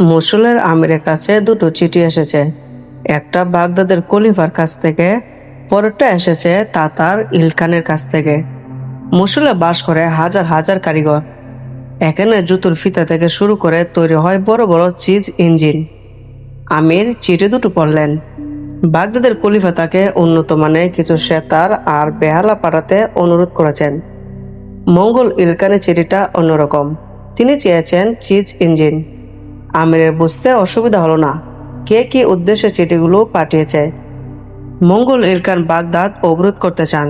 মসুলের আমিরের কাছে দুটো চিঠি এসেছে। একটা বাগদাদের কলিফার কাছ থেকে, পরেরটা এসেছে তাতার ইলখানের কাছ থেকে। মসুলে বাস করে হাজার হাজার কারিগর। এখানে জুতোর ফিতা থেকে শুরু করে তৈরি হয় বড় বড় চিজ ইঞ্জিন। আমির চিঠি দুটো পড়লেন। বাগদাদের কলিফা তাকে উন্নত মানের কিছু শ্বেতার আর বেহালা পাঠাতে অনুরোধ করেছেন। মঙ্গল ইলকানের চিঠিটা অন্যরকম। তিনি চেয়েছেন চিজ ইঞ্জিন। আমিরের বুঝতে অসুবিধা হলো না। কে কি উদ্দেশ্যে চিঠিগুলো পাঠিয়েছে? মঙ্গল ইলকান বাগদাদ অবরোধ করতে চান।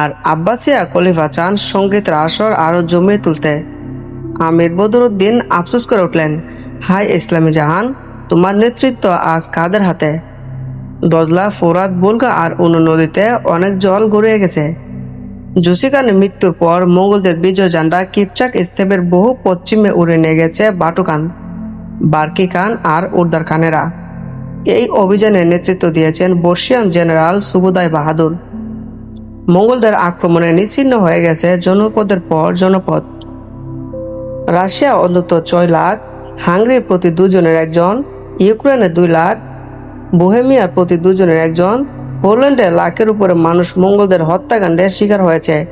আর আব্বাসিয়া খলিফা চান সঙ্গীতের আসর আরও জমিয়ে তুলতে। আমির বদরুদ্দিন আফসোস করে উঠলেন হাই ইসলামী জাহান, তোমার নেতৃত্ব আজ কাদের হাতে? দজলা, ফোরাত, বুলগা আর অন্য নদীতে অনেক জল গড়িয়ে গেছে। জুসিকানের মৃত্যুর পর মঙ্গলদের বিজয় জান্ডা কিপচাক স্তেপের বহু পশ্চিমে উড়ে নিয়ে গেছে বাটুকান। বার্কি খান আর উর্দার খানেরা। এই অভিযানে নেতৃত্ব দিয়েছেন বর্ষিয়ান জেনারেল সুবুদাই বাহাদুর। মঙ্গলদের আক্রমণে নিচ্ছিন্ন হয়ে গেছে জনপদের পর জনপদ। রাশিয়া অন্তত ছয় লাখ, হাঙ্গরির প্রতি দুজনের একজন, ইউক্রেনের দুই লাখ, বোহেমিয়ার প্রতি দুজনের একজন, পোল্যান্ডের লাখের উপরে মানুষ মঙ্গলদের হত্যাকাণ্ডের শিকার হয়েছে।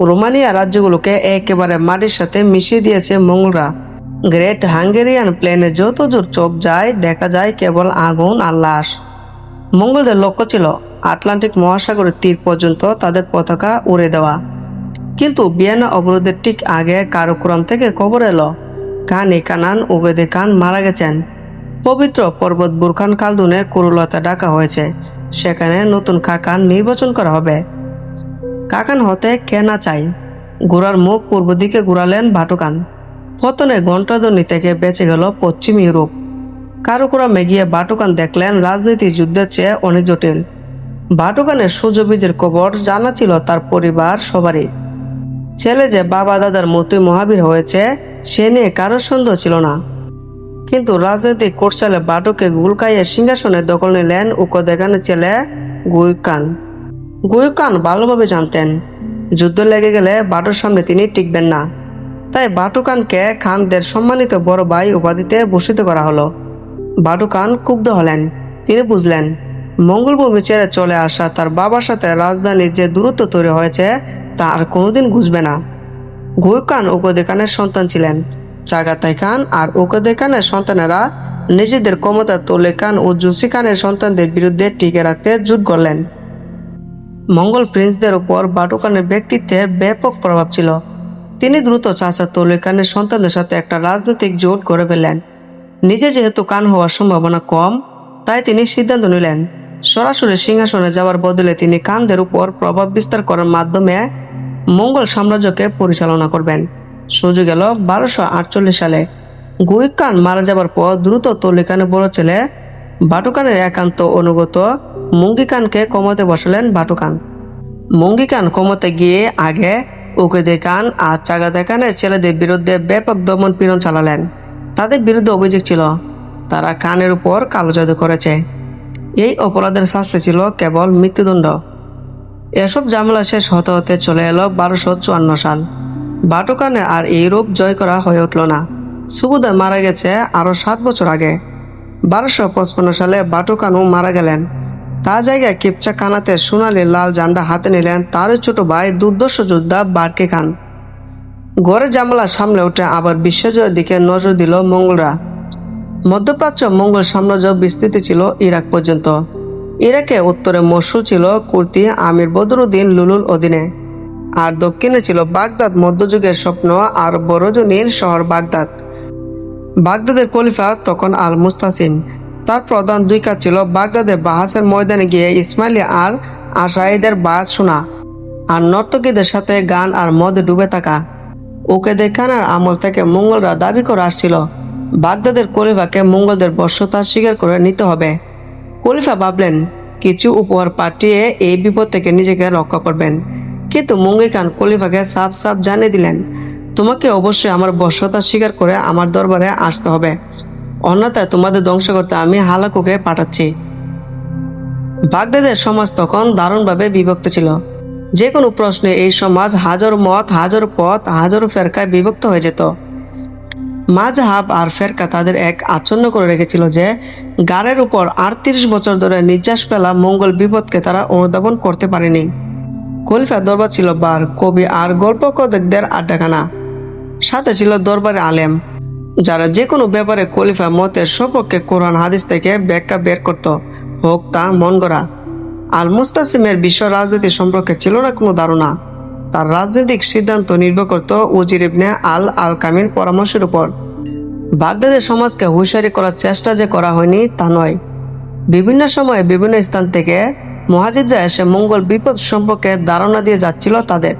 রোমানিয়া রাজ্যগুলোকে একেবারে মাটির সাথে মিশিয়ে দিয়েছে মঙ্গলরা। গ্রেট হাঙ্গেরিয়ান প্লেনে যত জোর চোখ যায়, দেখা যায় কেবল আগুন আর লাশ। মঙ্গলদের লক্ষ্য ছিল আটলান্টিক মহাসাগরের তীর পর্যন্ত তাদের পতাকা উড়ে দেওয়া। কিন্তু বিয়ানা অবরোধের ঠিক আগে কারোক্রম থেকে খবর এলো, খান এ কানান উগেদে খান মারা গেছেন। পবিত্র পর্বত বুরখান কালদুনে কুরুলতা ডাকা হয়েছে, সেখানে নতুন কাকান নির্বাচন করা হবে। কাকান হতে কে না চাই ঘোড়ার মুখ পূর্ব দিকে ঘুরালেন ভাটুকান। পতনে ঘণ্টাধ্বনি থেকে বেঁচে গেল পশ্চিম ইউরোপ। কারুকুরামে গিয়ে বাটুকান দেখলেন রাজনীতি যুদ্ধের চেয়ে অনেক জটিল। বাটুকানের সূর্যবীজের কবর জানা ছিল তার পরিবার সবারই। ছেলে যে বাবা দাদার মতোই মহাবীর হয়েছে, সে নিয়ে কারোর সন্দেহ ছিল না। কিন্তু রাজনৈতিক কোর্সালে বাটুকে গুলকাইয়ে সিংহাসনে দখল নিলেন উকদেগানের ছেলে গুইকান। গুইকান ভালোভাবে জানতেন, যুদ্ধ লেগে গেলে বাটুর সামনে তিনি টিকবেন না। তাই বাটুকানকে খানদের সম্মানিত বড় ভাই উপাধিতে ভূষিত করা হলো। বাটুকান ক্ষুব্ধ হলেন। তিনি বুঝলেন মঙ্গলভূমি ছেড়ে চলে আসা তার বাবার সাথে রাজধানীর যে দূরত্ব তৈরি হয়েছে, তা আর কোনোদিন বুঝবে না। গুইকান উকদে খানের সন্তান ছিলেন। চাগাতাই খান আর উকদে খানের সন্তানেরা নিজেদের ক্ষমতা তোলে খান ও জুসি খানের সন্তানদের বিরুদ্ধে টিকে রাখতে জুট করলেন মঙ্গল প্রিন্সদের উপর বাটুকানের ব্যক্তিত্বের ব্যাপক প্রভাব ছিল। তিনি দ্রুত চাচা তোলে খানের সন্তানদের সাথে একটা রাজনৈতিক জোট করে ফেললেন। নিজে যেহেতু কান হওয়ার সম্ভাবনা কম, তাই তিনি সিদ্ধান্ত নিলেন, সরাসরি সিংহাসনে যাওয়ার বদলে তিনি কানদের উপর প্রভাব বিস্তার করার মাধ্যমে মঙ্গল সাম্রাজ্যকে পরিচালনা করবেন। সুযোগ গেল বারোশো আটচল্লিশ সালে। গুইক খান মারা যাবার পর দ্রুত তলি খানের বড় ছেলে বাটুকানের একান্ত অনুগত মুঙ্গি খানকে কমাতে বসালেন বাটুকান। মুঙ্গি খান কমাতে গিয়ে আগে উকেদে খান আর চাগাদে খানের ছেলেদের বিরুদ্ধে ব্যাপক দমন পীড়ন চালালেন। তাদের বিরুদ্ধে অভিযোগ ছিল, তারা খানের উপর কালো জাদু করেছে। এই অপরাধের শাস্তি ছিল কেবল মৃত্যুদণ্ড। এসব জামলা শেষ হতে হতে চলে এলো বারোশো চুয়ান্ন সাল। বাটুকানে আর ইউরোপ জয় করা হয়ে উঠল না। সুবুদা মারা গেছে আরও সাত বছর আগে। বারোশো পঁচপন্ন সালে বাটুকানু মারা গেলেন। তার জায়গায় কেপচা কানাতে সোনালি লাল জান্ডা হাতে নিলেন তার ছোট ভাই দুর্দর্শ যোদ্ধা বার্কে খান। গড়ের জামলা সামলে উঠে আবার বিশ্বজয়ের দিকে নজর দিল মঙ্গলরা। মধ্যপ্রাচ্য মঙ্গল সাম্রাজ্য বিস্তৃত ছিল ইরাক পর্যন্ত। ইরাকে উত্তরে মসুল ছিল কুর্তি আমির বদরুদ্দিন লুলুল অধীনে। আর দক্ষিণে ছিল বাগদাদ। মধ্যযুগের স্বপ্ন আর বড়জনীর শহর বাগদাদ। বাগদাদের খলিফা তখন আল মুস্তাসিম তার প্রধান দুই কাজ ছিল বাগদাদে বাহাসের ময়দানে গিয়ে ইসমাইলি আর আশাইদের বায়াত শোনা আর নর্তকীদের সাথে গান আর মদে ডুবে থাকা। ওকে দেখানোর আমল থেকে মঙ্গলরা দাবি করে আসছিল। বাগদাদের কলিফাকে মঙ্গলদের বর্ষতা স্বীকার করে নিতে হবে। কলিফা ভাবলেন, কিছু উপহার পাঠিয়ে এই বিপদ থেকে নিজেকে রক্ষা করবেন। কিন্তু মুঙ্গি খান কলিফাকে সাফ সাফ জানিয়ে দিলেন, তোমাকে অবশ্যই আমার বর্ষতা স্বীকার করে আমার দরবারে আসতে হবে। অন্যথায় তোমাদের ধ্বংস করতে আমি হালাকুকে পাঠাচ্ছি। বাগদাদের সমাজ তখন দারুণভাবে বিভক্ত ছিল। যে কোনো প্রশ্নে এই সমাজ হাজার মত, হাজার পথ, হাজার ফেরকায় বিভক্ত হয়ে যেত। মাঝহাব আর ফেরকা তাদের এক আচ্ছন্ন করে রেখেছিল যে গাড়ের উপর আটত্রিশ বছর ধরে নির্যাস পেলা মঙ্গল বিপদকে তারা অনুধাবন করতে পারেনি। খলিফা দরবার ছিল বার কবি আর গল্প কদেকদের আড্ডাখানা। সাথে ছিল দরবারে আলেম। যারা যে কোনো ব্যাপারে খলিফা মতের সপক্ষে কোরআন হাদিস থেকে ব্যাখ্যা বের করত, হোক তা মন গড়া। আল মুস্তাসিমের বিশ্ব রাজনীতি সম্পর্কে ছিল না কোনো ধারণা। তার রাজনৈতিক সিদ্ধান্ত নির্ভর করত উজির ইবনে আল আল কামির পরামর্শের উপর। বাগদাদের সমাজকে হুঁশিয়ারি করার চেষ্টা যে করা হয়নি তা নয়। বিভিন্ন সময়ে বিভিন্ন স্থান থেকে মহাজিদরা এসে মঙ্গল বিপদ সম্পর্কে ধারণা দিয়ে যাচ্ছিল তাদের।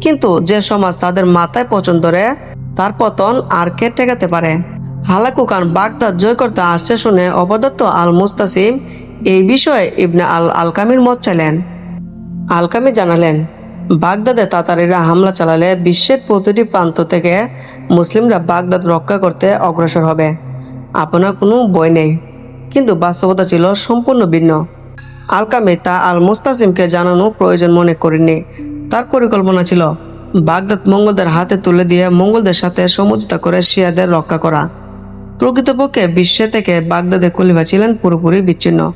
কিন্তু যে সমাজ তাদের মাথায় পছন্দ ধরে তার পতন আর কে ঠেকাতে পারে? হালাকু খান বাগদাদ জয় করতে আসছে শুনে অবদত্ত আল মুস্তাসিম এই বিষয়ে ইবনে আল আলকামির মত চাইলেন। আলকামি জানালেন, বাগদাদে তাতারিরা হামলা চালালে বিশ্বের প্রতিটি প্রান্ত থেকে মুসলিমরা বাগদাদ রক্ষা করতে অগ্রসর হবে। আপনার কোনো বই নেই। কিন্তু বাস্তবতা ছিল সম্পূর্ণ ভিন্ন। আলকামি তা আল মুস্তাসিমকে জানানো প্রয়োজন মনে করেননি। তার পরিকল্পনা ছিল বাগদাদ মঙ্গলদের হাতে তুলে দিয়ে মঙ্গলদের সাথে সমঝোতা করে শিয়াদের রক্ষা করা। প্রকৃতপক্ষে বিশ্বে থেকে বাগদাদে খলিফা ছিলেন পুরোপুরি বিচ্ছিন্ন।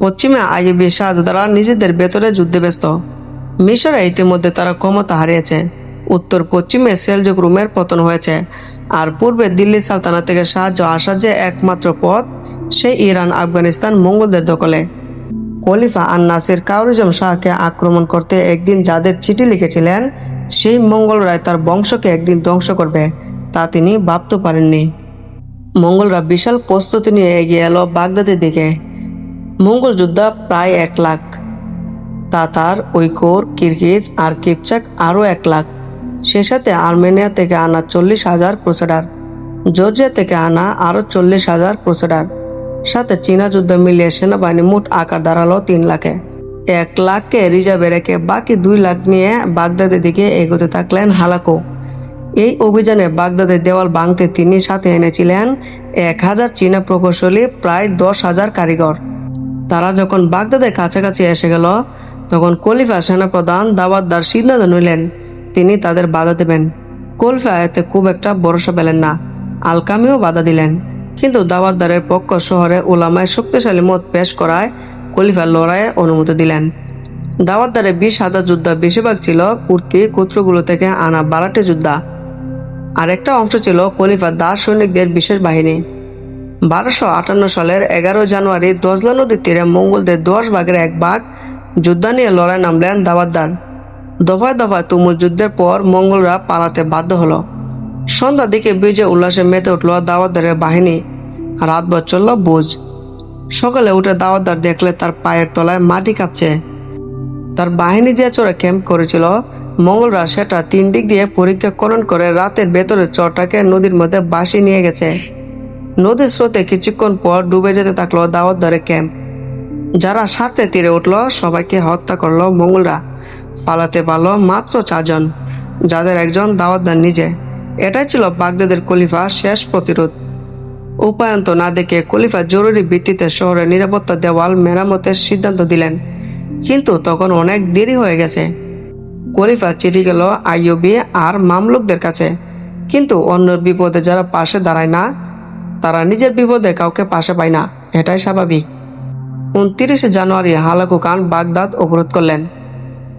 পশ্চিমে আইবি শাহজাদারা নিজেদের ভেতরে যুদ্ধে ব্যস্ত। মিশরে ইতিমধ্যে তারা ক্ষমতা হারিয়েছে। উত্তর পশ্চিমে সেলজুক রুমের পতন হয়েছে। আর পূর্বে দিল্লি সালতানা থেকে সাহায্য আসার যে একমাত্র পথ, সেই ইরান আফগানিস্তান মঙ্গলদের দখলে। খলিফা আর নাসির কাউরিজম শাহকে আক্রমণ করতে একদিন যাদের চিঠি লিখেছিলেন, সেই মঙ্গলরায় তার বংশকে একদিন ধ্বংস করবে, তা তিনি ভাবতে পারেননি। মঙ্গলরা বিশাল প্রস্তুতি নিয়ে এগিয়ে এলো বাগদাদের দিকে। মঙ্গল যোদ্ধা প্রায় এক লাখ। তাতার ঐকোর, কিরগিজ আর কিপচাক আরও এক লাখ। সে সাথে আর্মেনিয়া থেকে আনা চল্লিশ হাজার প্রসেডার জর্জিয়া থেকে আনা আরও চল্লিশ হাজার প্রসেডার সাথে চীনা যুদ্ধ মিলিয়ে সেনাবাহিনী মোট আকার দাঁড়াল তিন লাখে। এক লাখকে রিজার্ভে রেখে বাকি দুই লাখ নিয়ে বাগদাদের দিকে এগোতে থাকলেন হালাকো। এই অভিযানে বাগদাদের দেওয়াল ভাঙতে তিনি সাথে এনেছিলেন এক হাজার চীনা প্রকৌশলী, প্রায় দশ হাজার কারিগর। তারা যখন বাগদাদের কাছাকাছি এসে গেল, তখন খলিফা সেনাপ্রধান দাওয়াতদার সিদ্ধান্ত নিলেন, তিনি তাদের বাধা দেবেন। খলিফা এতে খুব একটা ভরসা পেলেন না। আলকামিও বাধা দিলেন। কিন্তু দাওয়াতদারের পক্ষ শহরে ওলামায় শক্তিশালী মত পেশ করায় খলিফা লড়াইয়ের অনুমতি দিলেন। দাওয়াতদারে বিশ হাজার যোদ্ধা বেশিরভাগ ছিল কুর্তি কুত্রগুলো থেকে আনা বারাটে যোদ্ধা। আরেকটা অংশ ছিল খলিফা দাস সৈনিকদের বিশেষ বাহিনী। বারোশো আটান্ন সালের এগারো জানুয়ারি দজলা নদীর তীরে মঙ্গলদের দশ ভাগের এক ভাগ যোদ্ধা নিয়ে লড়াই নামলেন দাওয়াতদার। দফায় দফায় তুমুল যুদ্ধের পর মঙ্গলরা পালাতে বাধ্য হলো। সন্ধ্যার দিকে বিজয় উল্লাসে মেতে উঠল দাওয়াতদারের বাহিনী। রাতভর চলল বুঝ। সকালে উঠে দাওয়াতদার দেখলে তার পায়ের তলায় মাটি কাঁপছে। তার বাহিনী যে চড়ে ক্যাম্প করেছিল মঙ্গলরা সেটা তিন দিক দিয়ে পরীক্ষাকরণ করে রাতের ভেতরে চরটাকে নদীর মধ্যে বাসি নিয়ে গেছে। নদীর স্রোতে কিছুক্ষণ পর ডুবে যেতে থাকল দাওয়াতদারের ক্যাম্প। যারা সাথে তীরে উঠল, সবাইকে হত্যা করল মঙ্গলরা। পালাতে পারল মাত্র চারজন, যাদের একজন দাওয়াতদার নিজে। এটাই ছিল বাগদাদের খলিফা শেষ প্রতিরোধ। উপায়ন্ত না দেখে খলিফা জরুরি ভিত্তিতে শহরের নিরাপত্তা দেওয়াল মেরামতের সিদ্ধান্ত দিলেন। কিন্তু তখন অনেক দেরি হয়ে গেছে। খলিফা চিঠি গেল আইয়ুবি আর মামলুকদের কাছে। কিন্তু অন্যের বিপদে যারা পাশে দাঁড়ায় না, তারা নিজের বিপদে কাউকে পাশে পায় না। এটাই স্বাভাবিক। উনত্রিশে জানুয়ারি হালাকু খান বাগদাদ অবরোধ করলেন।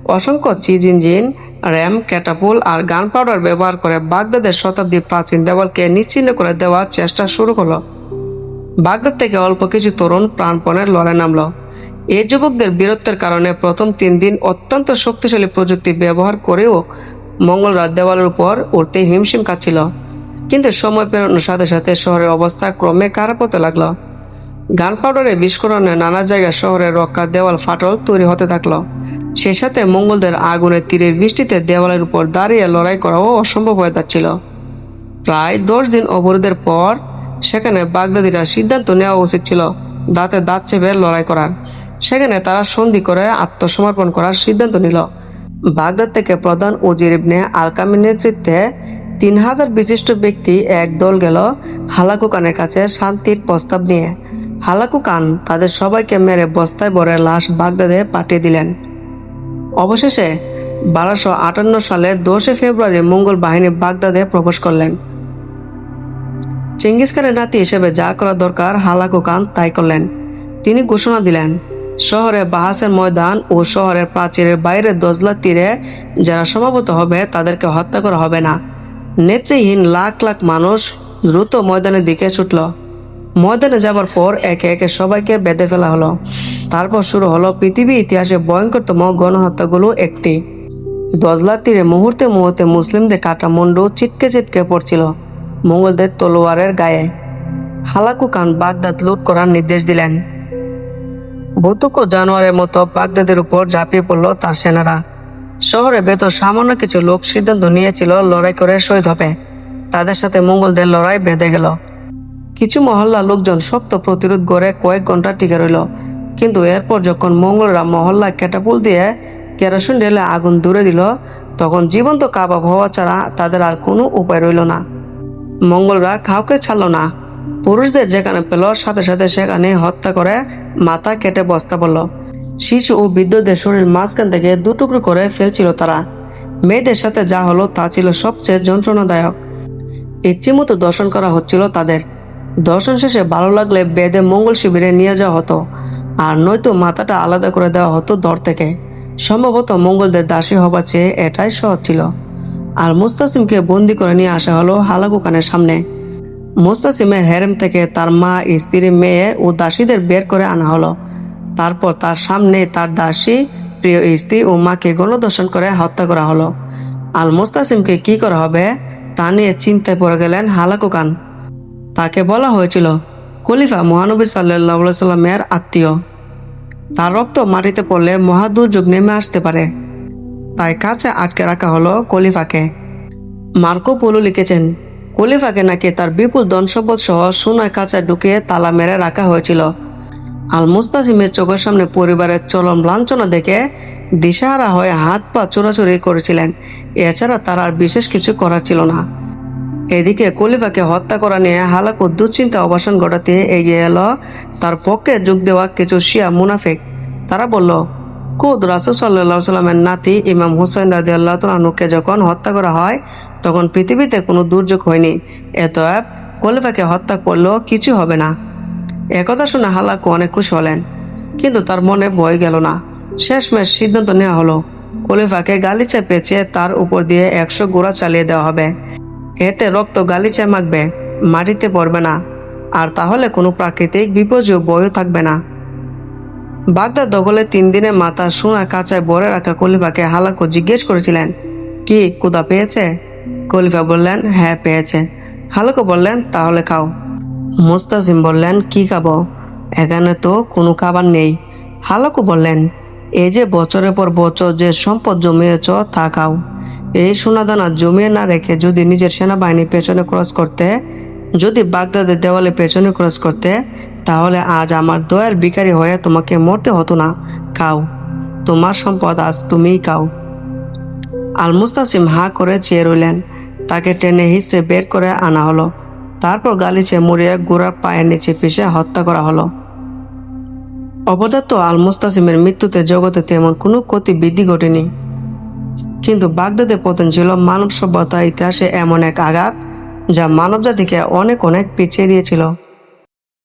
অসংখ্য চিজ ইঞ্জিন, র্যাম ক্যাটাপুল আর গান পাউডার ব্যবহার করে বাগদাদের শতাব্দী প্রাচীন দেওয়ালকে নিশ্চিন্ন করে দেওয়ার চেষ্টা শুরু করল বাগদাদ থেকে অল্প কিছু তরুণ প্রাণপণের লড়াই নামলো। এই যুবকদের বীরত্বের কারণে প্রথম তিন দিন অত্যন্ত শক্তিশালী প্রযুক্তি ব্যবহার করেও মঙ্গলরা দেওয়ালের উপর উঠতে হিমশিম কাটছিল কিন্তু সময় পেরোনোর সাথে সাথে শহরের অবস্থা ক্রমে খারাপ হতে লাগল। গান পাউডারের বিস্ফোরণে নানা জায়গায় শহরের রক্ষা দেওয়াল ফাটল তৈরি হতে থাকল। সেই সাথে মঙ্গলদের আগুনের তীরের বৃষ্টিতে দেওয়ালের উপর দাঁড়িয়ে লড়াই করাও অসম্ভব হয়ে যাচ্ছিল। প্রায় দশ দিন অবরোধের পর সেখানে বাগদাদিরা সিদ্ধান্ত নেওয়া উচিত ছিল দাঁতে দাঁত চেপে লড়াই করার। সেখানে তারা সন্ধি করে আত্মসমর্পণ করার সিদ্ধান্ত নিল। বাগদাদ থেকে প্রধান উজির ইবনে আলকামির নেতৃত্বে তিন হাজার বিশিষ্ট ব্যক্তি এক দল গেল হালাকুকানের কাছে শান্তির প্রস্তাব নিয়ে। হালাকু খান তাদের সবাইকে মেরে বস্তায় ভরে লাশ বাগদাদে পাঠিয়ে দিলেন। অবশেষে বারোশো আটান্ন সালের দশই ফেব্রুয়ারি মঙ্গল বাহিনী বাগদাদে প্রবেশ করলেন। চেঙ্গিস খানের নাতি হিসেবে যা করা দরকার হালাকু খান তাই করলেন। তিনি ঘোষণা দিলেন, শহরে বাহাসের ময়দান ও শহরের প্রাচীরের বাইরের দজলার তীরে যারা সমাবেত হবে তাদেরকে হত্যা করা হবে না। নেত্রীহীন লাখ লাখ মানুষ দ্রুত ময়দানের দিকে ছুটল। ময়দানে যাবার পর একে একে সবাইকে বেঁধে ফেলা হলো। তারপর শুরু হলো পৃথিবী ইতিহাসে ভয়ঙ্করতম গণহত্যাগুলো একটি। দজলার তীরে মুহূর্তে মুহূর্তে মুসলিমদের কাটা মুন্ডু চিটকে চিটকে পড়ছিল মঙ্গলদের তলোয়ারের গায়ে। হালাকু খান বাগদাদ লুট করার নির্দেশ দিলেন। বৌতুক জানোয়ারের মতো বাগদাদের উপর ঝাঁপিয়ে পড়ল তার সেনারা। শহরের ভেতর সামান্য কিছু লোক সিদ্ধান্ত নিয়েছিল লড়াই করে শহীদ হবে। তাদের সাথে মঙ্গলদের লড়াই বেঁধে গেল। কিছু মহল্লা লোকজন শক্ত প্রতিরোধ করে কয়েক ঘণ্টা টিকে রইল। কিন্তু এরপর যখন মঙ্গলরা মহল্লা ক্যাটাপুল দিয়ে কেরোসিন ঢেলে আগুন দূরে দিল, তখন জীবন্ত কাবাব হওয়া ছাড়া তাদের আর কোনো উপায় রইল না। মঙ্গলরা কাউকে ছাড়ল না। পুরুষদের যেখানে পেল, সাথে সাথে সেখানে হত্যা করে মাথা কেটে বস্তা পড়ল শিশু ও বৃদ্ধদের শরীর মাঝখান থেকে দুটুকরো করে ফেলছিল তারা। মেয়েদের সাথে যা হলো তা ছিল সবচেয়ে যন্ত্রণাদায়ক। ইচ্ছে মতো দর্শন করা হচ্ছিল তাদের। দর্শন শেষে ভালো লাগলে বেদে মঙ্গল শিবিরে নিয়ে যাওয়া হতো, আর নয়তো মাথাটা আলাদা করে দেওয়া হতো দর থেকে। সম্ভবত মঙ্গলদের দাসী হবার চেয়ে এটাই সহজ ছিল। আর মুস্তাসিমকে বন্দি করে নিয়ে আসা হলো হালাকু খানের সামনে। মুস্তাসিমের হেরেম থেকে তার মা, স্ত্রী, মেয়ে ও দাসীদের বের করে আনা হলো। তারপর তার সামনে তার দাসী, প্রিয় স্ত্রী ও মাকে গণদর্শন করে হত্যা করা হলো। আল মুস্তাসিমকে কি করা হবে, তা নিয়ে চিন্তায় পড়ে গেলেন হালাকু খান। তাকে বলা হয়েছিল, খলিফা মহানবী সাল্লাহ সাল্লামের আত্মীয়। তার রক্ত মাটিতে পড়লে মহাদুর্যোগ নেমে আসতে পারে। তাই কাছে আটকে রাখা হলো খলিফাকে। মার্কো পোলো লিখেছেন, খলিফাকে নাকি তার বিপুল ধনসম্পদ সহ সোনায় কাঁচায় ঢুকিয়ে তালা মেরে রাখা হয়েছিল। আল মুস্তাসিমের চোখের সামনে পরিবারের চলম লাঞ্ছনা দেখে দিশাহারা হয়ে হাত পা চোরাচুরি করেছিলেন। এছাড়া তার আর বিশেষ কিছু করার ছিল না। এদিকে কলিফাকে হত্যা করা নিয়ে হালাকু দুশ্চিন্তা অবসান ঘটাতে এগিয়ে এলো। তার পক্ষে যোগ দেওয়া কিছু শিয়া মুনাফিক। তারা বলল, কুদ রাসুল সাল্লাহ সাল্লামের নাতি ইমাম হুসাইন রাজি আল্লাহ তালুকে যখন হত্যা করা হয়, তখন পৃথিবীতে কোনো দুর্যোগ হয়নি। এত এতএব কলিফাকে হত্যা করলেও কিছু হবে না। একথা শুনে হালাকু অনেক খুশি হলেন। কিন্তু তার মনে ভয় গেল না। শেষমেশ সিদ্ধান্ত নেওয়া হলো খলিফাকে গালিচা পেঁচিয়ে তার উপর দিয়ে একশো গোড়া চালিয়ে দেওয়া হবে। এতে রক্ত গালিচায় মাখবে মাটিতে পড়বে না, আর তাহলে কোনো প্রাকৃতিক বিপর্যয় বয়ও থাকবে না। বাগদা দখলে তিন দিনে মাথা সোনা কাঁচায় ভরে রাখা কলিফাকে হালাকু জিজ্ঞেস করেছিলেন, কি কুদা পেয়েছে? কলিফা বললেন হ্যাঁ পেয়েছে। হালাকু বললেন, তাহলে খাও। মুস্তাসিম বললেন, কি খাব? এখানে তো কোনো খাবার নেই। হালাকু বললেন এই যে বছরের পর বছর যে সম্পদ জমিয়েছ, তা খাও। এই সোনাদানা জমিয়ে না রেখে যদি নিজের সেনাবাহিনী পেছনে ক্রস করতে, যদি বাগদাদের দেওয়ালে পেছনে ক্রস করতে, তাহলে আজ আমার দয়ার বিকারী হয়ে তোমাকে মরতে হতো না। খাও। তোমার সম্পদ আজ তুমিই খাও। আল মুস্তাসিম হা করে চেয়ে রইলেন। তাকে টেনে হিসড়ে বের করে আনা হলো। তারপর গালিচে মুড়িয়ে গোড়ার পায়ের নিচে পিষে হত্যা করা হলো। অপদার্থ আল মুস্তাসিমের মৃত্যুতে জগতে তেমন কোনো ক্ষতি বৃদ্ধি ঘটেনি। কিন্তু বাগদাদে পতন ছিল মানব সভ্যতা ইতিহাসে এমন এক আঘাত যা মানবজাতিকে অনেক অনেক পিছিয়ে দিয়েছিল।